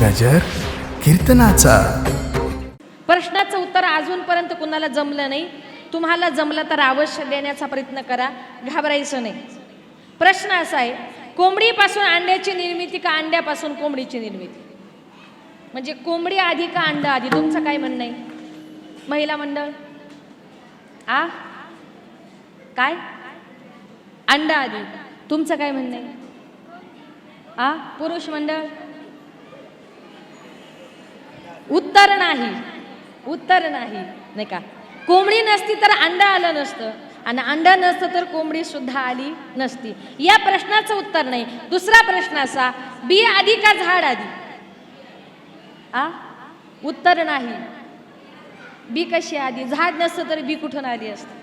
गजर कीर्तनाचा. प्रश्नाचं उत्तर अजूनपर्यंत कुणाला जमलं नाही? तुम्हाला जमलं तर अवश्य देण्याचा प्रयत्न करा. घाबरायचं नाही. प्रश्न असा आहे कोंबडीपासून अंड्याची निर्मिती का अंड्यापासून कोंबडीची निर्मिती? म्हणजे कोंबडी आधी का अंडा आधी? तुमचं काय म्हणणं आहे? महिला मंडळ? आ? काय? अंडा आधी. तुमचं काय म्हणणं आहे? आ? पुरुष मंडळ? उत्तर नाही. उत्तर नाही नाही का? कोंबडी नसती तर अंडा आलं नसतं. आणि अंडा नसतं तर कोंबडी सुद्धा आली नसती. या प्रश्नाचं उत्तर नाही. दुसरा प्रश्न असा बी आधी का झाड आधी? आ? उत्तर नाही. बी कशी आधी? झाड नसतं तर बी कुठून आली असतं?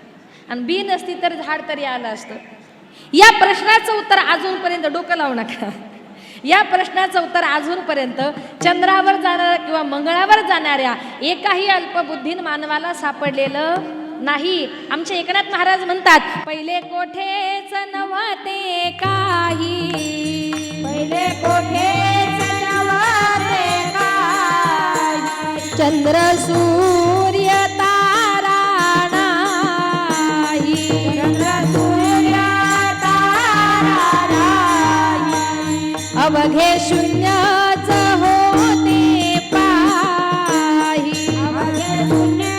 आणि बी नसती तर झाड तरी आलं असतं. या प्रश्नाचं उत्तर अजूनपर्यंत डोकं लावू नका. या प्रश्नाचं उत्तर अजूनपर्यंत चंद्रावर जाणाऱ्या किंवा मंगळावर जाणाऱ्या एकाही अल्पबुद्धीन मानवाला सापडलेलं नाही आमचे एकनाथ महाराज म्हणतात पहिले कोठेच नव्हते काही पहिले कोठेच नव्हते काही. चंद्र अवघे शून्यच होते पाही. अवघे शून्य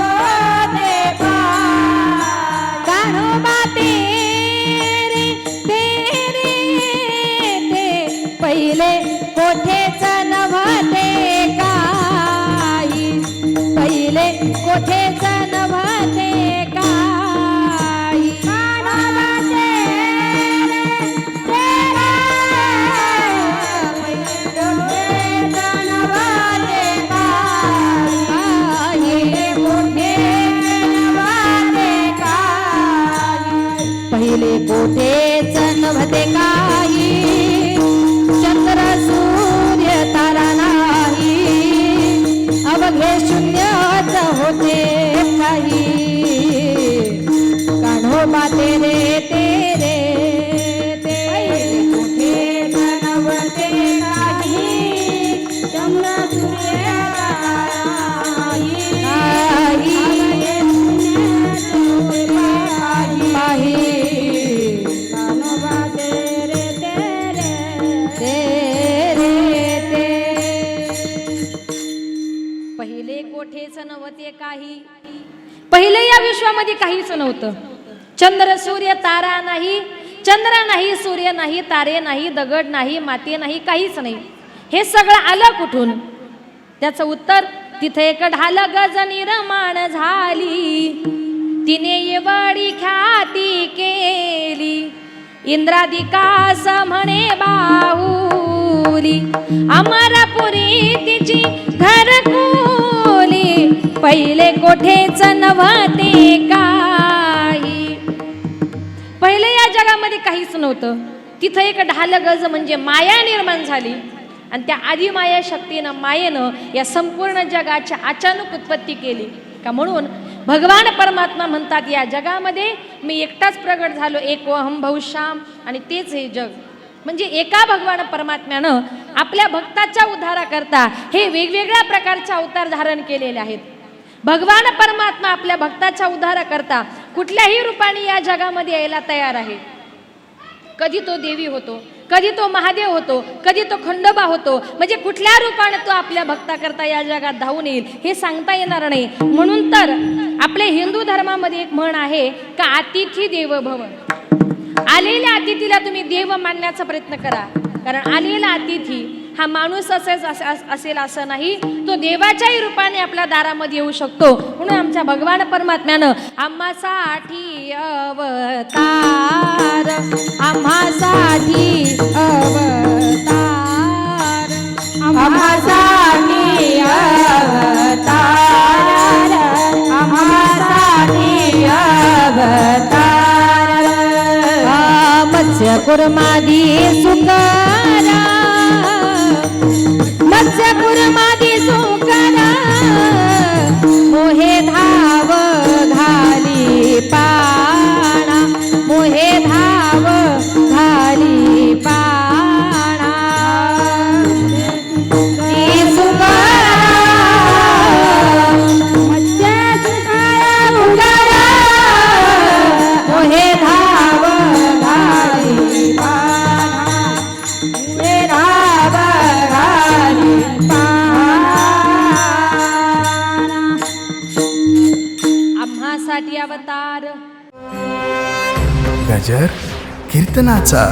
होते पाय. कान्होबा तेरे तेरे ते पहिले कोठेच नव्हते काही. पहिले कोठेच तेरे. तेरे ते. पहिले कोठेच नव्हते काही. पहिले या विश्वामध्ये काहीच नव्हतं. चंद्र सूर्य तारा नाही. चंद्र नाही सूर्य नाही तारे नाही दगड नाही माती नाही काहीच नाही. हे सगळं आलं कुठून? त्याचं उत्तर तिथे एक ढाल गज निर्माण झाली. तिने येवाडी ख्याती केली. इंद्रादिकास म्हणे बाहुली अमरपुरी तिची घरकुली. पहिले कोठेच नव्हते का? जगामध्ये काहीच नव्हतं. तिथं एक ढाल गज म्हणजे माया निर्माण झाली. आणि त्या आदिमाया शक्तीनं मायेनं या संपूर्ण जगाची अचानक उत्पत्ती केली. का म्हणून? भगवान परमात्मा म्हणतात या जगामध्ये मी एकटाच प्रगट झालो. एक अहम बहुश्याम आणि तेच हे जग. म्हणजे एका भगवान परमात्म्यानं आपल्या भक्ताच्या उद्धाराकरता हे वेगवेगळ्या प्रकारचे अवतार धारण केलेले आहेत. भगवान परमात्मा आपल्या भक्ताच्या उद्धाराकरता कुठल्याही रूपाने या जगामध्ये यायला तयार आहे. कधी तो देवी होतो कधी तो महादेव होतो कधी तो खंडोबा होतो म्हणजे कुठल्या रूपाने तो आपल्या भक्ताकरता या जगात धावून येईल हे सांगता येणार नाही. म्हणून तर आपल्या हिंदू धर्मामध्ये एक म्हण आहे का अतिथी देव भव. आलेल्या अतिथीला तुम्ही देव मानण्याचा प्रयत्न करा. कारण आलेला अतिथी हा माणूस असेच असेल असं नाही तो देवाच्याही रूपाने आपल्या दारामध्ये येऊ शकतो म्हणून आमच्या भगवान परमात्म्यानं आम्हासाठी अवतार आम्हासाठी अवतार आम्हासाठी अवतार, आम्हासाठी अवतार. मत्स्य कुर्मादी सुख मत्स्य कुर्मादी मोहे धाव नजर कीर्तनाचा.